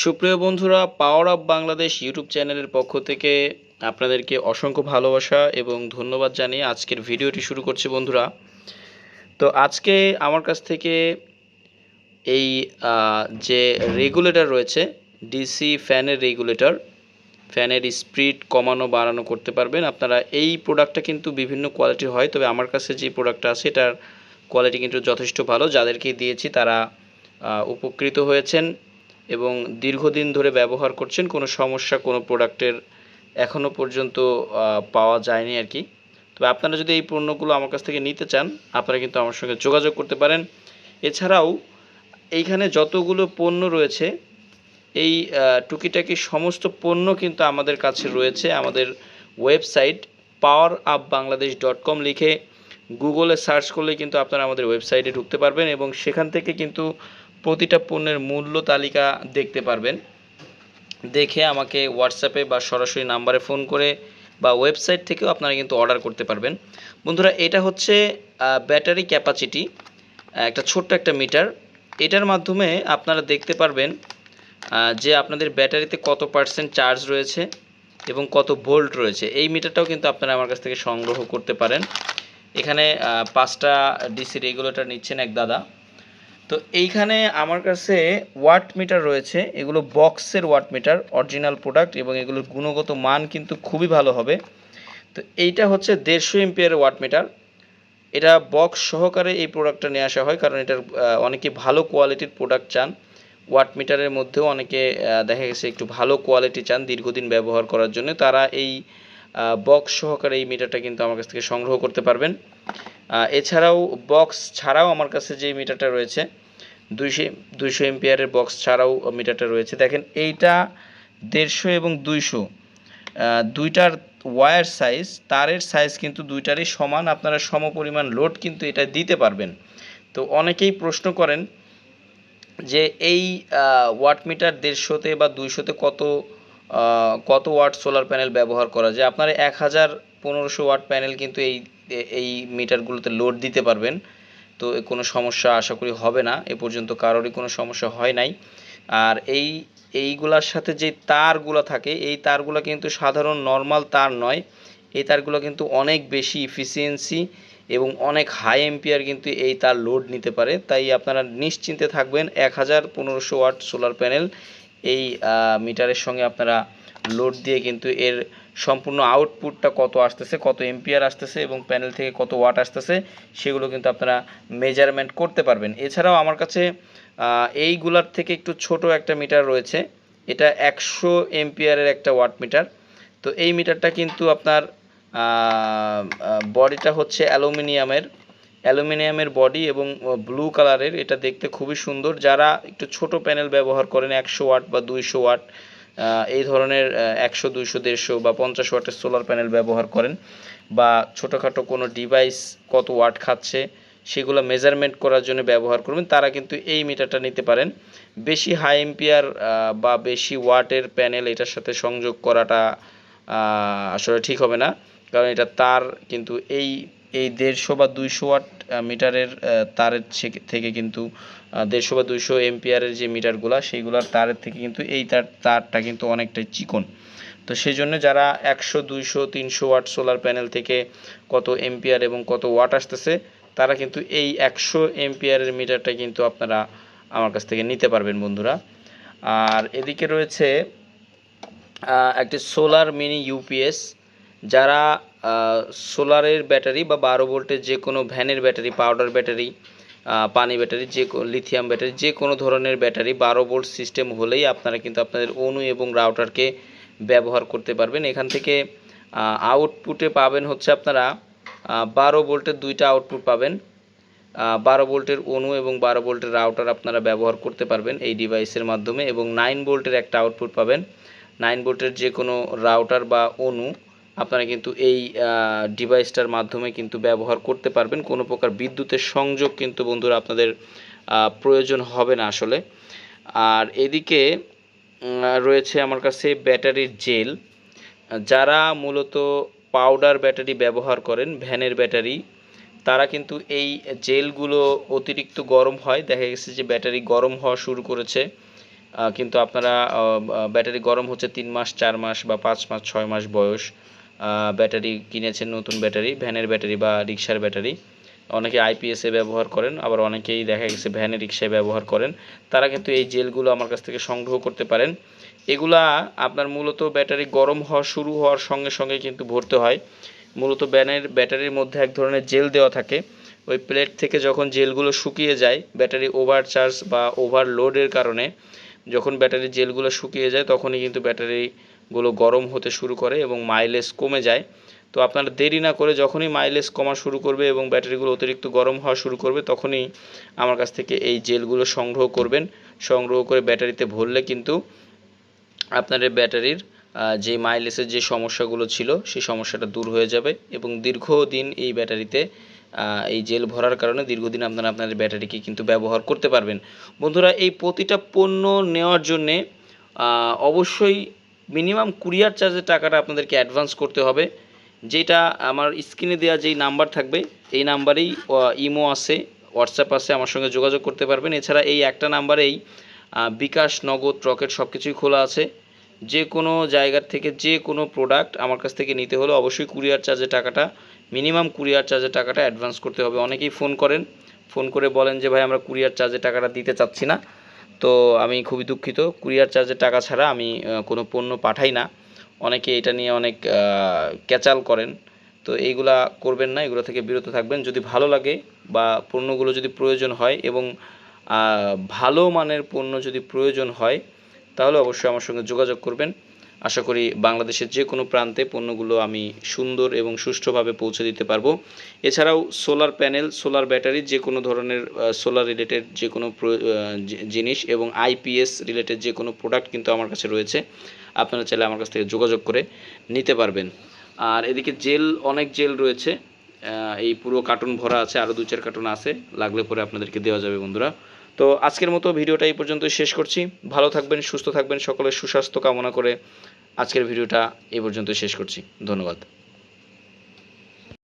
সুপ্রিয় বন্ধুরা power of Bangladesh YouTube চ্যানেলের পক্ষ থেকে আপনাদেরকে অসংখ্য ভালোবাসা এবং ধন্যবাদ জানিয়ে আজকের ভিডিওটি শুরু করছি বন্ধুরা। তো আজকে আমার কাছ থেকে এই যে রেগুলেটর রয়েছে ডিসি ফ্যানের রেগুলেটর ফ্যানের স্পিড কমানো, বাড়ানো করতে পারবেন। আপনারা এই প্রোডাক্টটা কিন্তু বিভিন্ন কোয়ালিটির হয়, তবে আমার কাছে যে প্রোডাক্টটা আছে, এটার কোয়ালিটি কিন্তু যথেষ্ট ভালো। যাদেরকে দিয়েছি, তারা উপকৃত হয়েছেন। এবং দীর্ঘদিন ধরে ব্যবহার করছেন, কোনো সমস্যা, কোনো প্রোডাক্টের এখনও পর্যন্ত পাওয়া যায়নি আর কি। তবে আপনারা যদি এই পণ্যগুলো আমার কাছ থেকে নিতে চান, আপনারা কিন্তু আমার সঙ্গে যোগাযোগ করতে পারেন। এছাড়াও, এইখানে যতগুলো পণ্য রয়েছে, এই টুকিটাকি সমস্ত পণ্য কিন্তু আমাদের কাছে রয়েছে। আমাদের website power up Bangladesh dot com লিখে গুগলে সার্চ করলে কিন্তু আপনারা আমাদের ওয়েবসাইটে ঢুকতে পারবেন এবং সেখান থেকে কিন্তু প্রতিটা পণ্যের মূল্য তালিকা দেখতে পারবেন। দেখে আমাকে হোয়াটসঅ্যাপে বা সরাসরি নাম্বারে ফোন করে বা ওয়েবসাইট থেকেও আপনারা কিন্তু অর্ডার করতে পারবেন। বন্ধুরা, এটা হচ্ছে ব্যাটারি ক্যাপাসিটি, একটা ছোট্ট একটা মিটার। এটার মাধ্যমে আপনারা দেখতে পারবেন যে আপনাদের ব্যাটারিতে কত পার্সেন্ট চার্জ রয়েছে এবং কত ভোল্ট রয়েছে। এই মিটারটাও কিন্তু আপনারা আমার কাছ থেকে সংগ্রহ করতে পারেন। এখানে পাঁচটা ডিসি রেগুলেটর নিচ্ছেন এক দাদা। তো এইখানে আমার কাছে ওয়াট মিটার রয়েছে, এগুলো বক্সের ওয়াট মিটার অরিজিনাল প্রোডাক্ট এবং এগুলোর গুণগত মান কিন্তু খুবই ভালো হবে। তো এইটা হচ্ছে দেড়শো এমপিয়ার ওয়াট মিটার। এটা বক্স সহকারে এই প্রোডাক্টটা নিয়ে আসা হয়, কারণ এটার অনেকে ভালো কোয়ালিটির প্রোডাক্ট চান। ওয়াট মিটারের মধ্যেও অনেকে দেখা গেছে একটু ভালো কোয়ালিটি চান দীর্ঘদিন ব্যবহার করার জন্য। তারা এই বক্স সহকারে এই মিটারটা কিন্তু আমার কাছ থেকে সংগ্রহ করতে পারবেন। এছাড়াও বক্স ছাড়াও আমার কাছে যে মিটারটা রয়েছে দুইশো দুইশো এমপিয়ারের বক্স ছাড়াও মিটারটা রয়েছে। দেখেন, এইটা দেড়শো এবং দুইশো। দুইটার ওয়্যার সাইজ তারের সাইজ কিন্তু দুইটারই সমান, আপনারা সমপরিমাণ লোড কিন্তু এটা দিতে পারবেন। তো অনেকেই প্রশ্ন করেন যে এই ওয়াট মিটার দেড়শোতে বা দুইশোতে কত কত ওয়াট সোলার প্যানেল ব্যবহার করা যায়? আপনারা এক হাজার পনেরোশো ওয়াট প্যানেল কিন্তু এই এই মিটারগুলোতে লোড দিতে পারবেন। তো কোনো সমস্যা আশা করি হবে না। এ পর্যন্ত কারোরই কোনো সমস্যা হয় নাই। আর এই, এইগুলার সাথে যে তারগুলো থাকে, এই তারগুলো কিন্তু সাধারণ নর্মাল তার নয়। এই তারগুলো কিন্তু অনেক বেশি ইফিসিয়েন্সি এবং অনেক হাই এম্পিয়ার কিন্তু এই তার লোড নিতে পারে। তাই আপনারা নিশ্চিন্তে থাকবেন এক হাজার পনেরোশো ওয়াট সোলার প্যানেল এই মিটারের সঙ্গে আপনারা লোড দিয়ে কিন্তু এর সম্পূর্ণ আউটপুটটা কত আসতেছে, কত এম্পিয়ার আসতেছে এবং প্যানেল থেকে কত ওয়াট আসতেছে, সেগুলো কিন্তু আপনারা মেজারমেন্ট করতে পারবেন। এছাড়াও আমার কাছে এইগুলার থেকে একটু ছোট একটা মিটার রয়েছে। এটা একশো এম্পিয়ারের একটা ওয়াট মিটার তো এই মিটারটা কিন্তু আপনার বডিটা হচ্ছে অ্যালুমিনিয়ামের। অ্যালুমিনিয়ামের বডি এবং ব্লু কালারের এটা দেখতে খুবই সুন্দর। যারা একটু ছোট প্যানেল ব্যবহার করেন, একশো ওয়াট বা দুইশো ওয়াট এই ধরনের একশো, দুইশো, দেড়শো বা পঞ্চাশ ওয়াটের সোলার প্যানেল ব্যবহার করেন বা ছোটোখাটো কোনো ডিভাইস কত ওয়াট খাচ্ছে সেগুলো মেজারমেন্ট করার জন্য ব্যবহার করবেন, তারা কিন্তু এই মিটারটা নিতে পারেন। বেশি হাই এম্পিয়ার বা বেশি ওয়াটের প্যানেল এটার সাথে সংযোগ করাটা আসলে ঠিক হবে না, কারণ এটা তার কিন্তু এই এই দেড়শো বা দুইশো ওয়াট মিটারের তারের থেকে- কিন্তু দেড়শো বা দুইশো এম্পিয়ারের যে মিটারগুলো, সেইগুলোর তারের থেকে কিন্তু এই তার, তারটা কিন্তু অনেকটাই চিকন। তো সেই জন্য যারা একশো, দুইশো, তিনশো ওয়াট সোলার প্যানেল থেকে কত এম্পিয়ার এবং কত ওয়াট আসতেছে, তারা কিন্তু এই একশো এম্পিয়ারের মিটারটা কিন্তু আপনারা আমার কাছ থেকে নিতে পারবেন বন্ধুরা। আর এদিকে রয়েছে একটি সোলার মিনি ইউপিএস যারা সোলারের ব্যাটারি বা বারো ভোল্টের যে কোনো ভ্যানের ব্যাটারি, পাউডার ব্যাটারি পানি ব্যাটারি, যে লিথিয়াম ব্যাটারি, যে কোনো ধরনের ব্যাটারি বারো ভোল্ট সিস্টেম হলেই আপনারা কিন্তু আপনাদের অনু এবং রাউটারকে ব্যবহার করতে পারবেন। এখান থেকে আউটপুটে পাবেন হচ্ছে আপনারা বারো ভোল্টের দুইটা আউটপুট পাবেন। বারো ভোল্টের অনু এবং বারো ভোল্টের রাউটার আপনারা ব্যবহার করতে পারবেন এই ডিভাইসের মাধ্যমে এবং নাইন ভোল্টের একটা আউটপুট পাবেন। নাইন ভোল্টের যে কোনো রাউটার বা অনু আপনারা কিন্তু এই ডিভাইসটার মাধ্যমে কিন্তু ব্যবহার করতে পারবেন। কোনো প্রকার বিদ্যুতের সংযোগ কিন্তু বন্ধুরা আপনাদের প্রয়োজন হবে না আসলে। আর এদিকে রয়েছে আমার কাছে ব্যাটারির জেল। যারা মূলত পাউডার ব্যাটারি ব্যবহার করেন, ভ্যানের ব্যাটারি, তারা কিন্তু এই জেলগুলো অতিরিক্ত গরম হয়। দেখা গেছে যে ব্যাটারি গরম হওয়া শুরু করেছে। কিন্তু আপনারা ব্যাটারি গরম হচ্ছে তিন মাস, চার মাস বা পাঁচ মাস, ছয় মাস বয়স। ব্যাটারি কিনেছেন নতুন ব্যাটারি, ভ্যানের ব্যাটারি বা রিক্সার ব্যাটারি। অনেকে আইপিএসে ব্যবহার করেন, আবার অনেকেই দেখা গেছে ভ্যানে রিক্সায় ব্যবহার করেন। তারা কিন্তু এই জেলগুলো আমার কাছ থেকে সংগ্রহ করতে পারেন। এগুলা আপনার মূলত ব্যাটারি গরম হওয়া শুরু হওয়ার সঙ্গে সঙ্গে কিন্তু ভরতে হয়। মূলত ব্যানের ব্যাটারির মধ্যে এক ধরনের জেল দেওয়া থাকে। ওই প্লেট থেকে যখন জেলগুলো শুকিয়ে যায়, ব্যাটারি ওভারচার্জ বা ওভারলোডের কারণে যখন ব্যাটারির জেলগুলো শুকিয়ে যায়, তখনই কিন্তু ব্যাটারিগুলো গরম হতে শুরু করে এবং মাইলেজ কমে যায়। তো আপনারা দেরি না করে যখনই মাইলেজ কমা শুরু করবে এবং ব্যাটারিগুলো অতিরিক্ত গরম হওয়া শুরু করবে, তখনই আমার কাছ থেকে এই জেলগুলো সংগ্রহ করবেন। সংগ্রহ করে ব্যাটারিতে ভরলে কিন্তু আপনার ব্যাটারির যে মাইলেজের যে সমস্যাগুলো ছিল, সেই সমস্যাটা দূর হয়ে যাবে এবং দীর্ঘদিন এই ব্যাটারিতে এই জেল ভরার কারণে দীর্ঘদিন আপনারা আপনাদের ব্যাটারিকে কিন্তু ব্যবহার করতে পারবেন। বন্ধুরা, এই প্রতিটা পণ্য নেওয়ার জন্যে অবশ্যই মিনিমাম কুরিয়ার চার্জের টাকাটা আপনাদেরকে অ্যাডভান্স করতে হবে। যেটা আমার স্ক্রিনে দেওয়া যেই নাম্বার থাকবে, এই নাম্বারেই ইমো আছে, হোয়াটসঅ্যাপ আছে, আমার সঙ্গে যোগাযোগ করতে পারবেন। এছাড়া এই একটা নাম্বারেই বিকাশ, নগদ, রকেট সব কিছুই খোলা আছে। যে কোনো জায়গার থেকে যে কোনো প্রোডাক্ট আমার কাছ থেকে নিতে হলে অবশ্যই কুরিয়ার চার্জের টাকাটা মিনিমাম কুরিয়ার চার্জের টাকাটা অ্যাডভান্স করতে হবে। অনেকেই ফোন করেন, ফোন করে বলেন যে, ভাই, আমরা কুরিয়ার চার্জের টাকাটা দিতে চাচ্ছি না। তো আমি খুবই দুঃখিত। কুরিয়ার চার্জের টাকা ছাড়া আমি কোনো পণ্য পাঠাই না। অনেকে এটা নিয়ে অনেক ক্যাচাল করেন। তো এইগুলা করবেন না, এগুলো থেকে বিরত থাকবেন। যদি ভালো লাগে বা পণ্যগুলো যদি প্রয়োজন হয় এবং ভালো মানের পণ্য যদি প্রয়োজন হয়, তাহলে অবশ্যই আমার সঙ্গে যোগাযোগ করবেন। আশা করি বাংলাদেশের যে কোনো প্রান্তে পণ্যগুলো আমি সুন্দর এবং সুষ্ঠুভাবে পৌঁছে দিতে পারব। এছাড়াও সোলার প্যানেল, সোলার ব্যাটারি যে কোনো ধরনের সোলার রিলেটেড যে কোনো জিনিস এবং আইপিএস রিলেটেড যে কোনো প্রোডাক্ট কিন্তু আমার কাছে রয়েছে। আপনারা চাইলে আমার কাছ থেকে যোগাযোগ করে নিতে পারবেন। আর এদিকে জেল, অনেক জেল রয়েছে। এই পুরো কার্টুন ভরা আছে আরও দু চার কার্টুন আছে। লাগলে পরে আপনাদেরকে দেওয়া যাবে বন্ধুরা। তো আজকের মতো ভিডিওটা এই পর্যন্ত শেষ করছি। ভালো থাকবেন, সুস্থ থাকবেন, সকলের সুস্বাস্থ্য কামনা করে আজকের ভিডিওটা এ পর্যন্ত শেষ করছি। ধন্যবাদ।